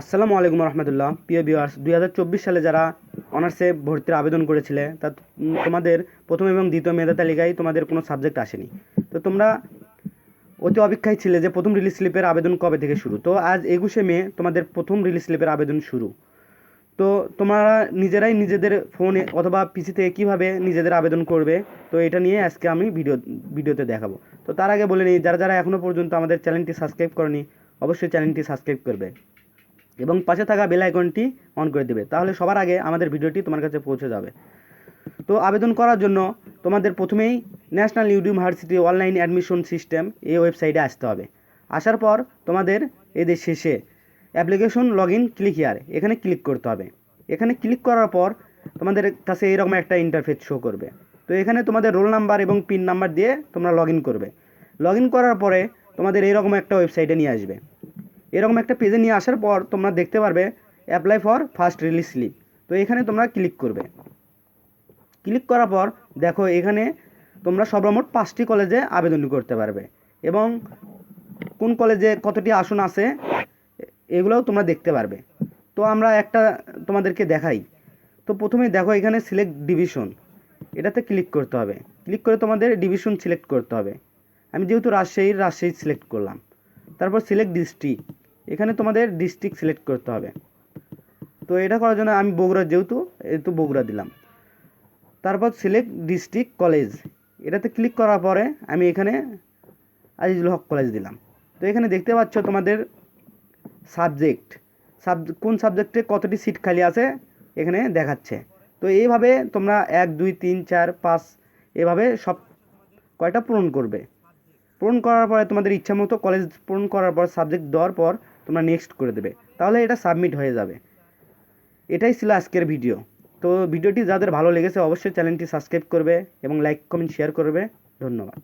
আসসালামু আলাইকুম রহমতুল্লাহ। প্রিয় ভিউয়ার্স দুই হাজার চব্বিশ সালে যারা অনার্সে ভর্তির আবেদন করেছিলে, তা তোমাদের প্রথম এবং দ্বিতীয় মেধা তালিকায় তোমাদের কোনো সাবজেক্ট আসেনি। তো তোমরা অতি অপেক্ষায় ছিলে যে প্রথম রিলিজ স্লিপের আবেদন কবে থেকে শুরু? তো আজ একুশে মে তোমাদের প্রথম রিলিজ স্লিপের আবেদন শুরু। তো তোমরা নিজেরাই নিজেদের ফোনে অথবা পিসি থেকে কীভাবে নিজেদের আবেদন করবে, তো এটা নিয়ে আজকে আমি ভিডিও ভিডিওতে দেখাবো। তো তার আগে বলে নিই, যারা যারা এখনও পর্যন্ত আমাদের চ্যানেলটি সাবস্ক্রাইব করেনি, অবশ্যই চ্যানেলটি সাবস্ক্রাইব করবে। এবং পাশে থাকা বেল আইকনটি অন করে দেবে। তাহলে সবার আগে আমাদের ভিডিওটি তোমার কাছে পৌঁছে যাবে। তো আবেদন করার জন্য তোমাদের প্রথমেই national university online admission system এই ওয়েবসাইটে আসতে হবে। আসার পর তোমাদের এদের শেষে application log in click here এখানে ক্লিক করতে হবে। এখানে ক্লিক করার পর তোমাদের কাছে এইরকম একটা ইন্টারফেস শো করবে। তো এখানে তোমাদের রোল নাম্বার এবং পিন নাম্বার দিয়ে তোমরা লগ করবে। লগ করার পরে তোমাদের এইরকম একটা ওয়েবসাইটে নিয়ে আসবে। এরকম একটা পেজে নিয়ে আসার পর তোমরা দেখতে পারবে apply for first release slip তো এখানে তোমরা ক্লিক করবে। ক্লিক করার পর দেখো এখানে তোমরা সর্বমোট পাঁচটি কলেজে আবেদন করতে পারবে এবং কোন কলেজে কতটি আসন আছে, এগুলোও তোমরা দেখতে পারবে। তো আমরা একটা তোমাদেরকে দেখাই। তো প্রথমে দেখো এখানে সিলেক্ট ডিভিশন এটাতে ক্লিক করতে হবে। ক্লিক করে তোমাদের ডিভিশন সিলেক্ট করতে হবে। আমি যেহেতু রাজশাহীর, রাজশাহী সিলেক্ট করলাম। তারপর সিলেক্ট ডিস্ট্রিক্ট এখানে তোমাদের ডিস্ট্রিক্ট সিলেক্ট করতে হবে। তো এটা করার জন্য আমি বগুড়া, যেহেতু একটু বগুড়া দিলাম। তারপর সিলেক্ট ডিস্ট্রিক্ট কলেজ এটাতে ক্লিক করার পরে আমি এখানে আজিজুল হক কলেজ দিলাম। তো এখানে দেখতে পাচ্ছ তোমাদের সাবজেক্ট সাব কোন সাবজেক্টে কতটি সিট খালি আছে এখানে দেখাচ্ছে। তো এইভাবে তোমরা এক, দুই, তিন, চার, পাঁচ এভাবে সব কয়টা পূরণ করবে। পূরণ করার পরে তোমাদের ইচ্ছা মতো কলেজ পূরণ করার পর সাবজেক্ট দেওয়ার পর তোমরা নেক্সট করে দেবে। তাহলে এটা সাবমিট হয়ে যাবে। এটাই ছিল আজকের ভিডিও তো ভিডিওটি যাদের ভালো লেগেছে, অবশ্যই চ্যানেলটি সাবস্ক্রাইব করবে এবং লাইক কমেন্ট শেয়ার করবে। ধন্যবাদ।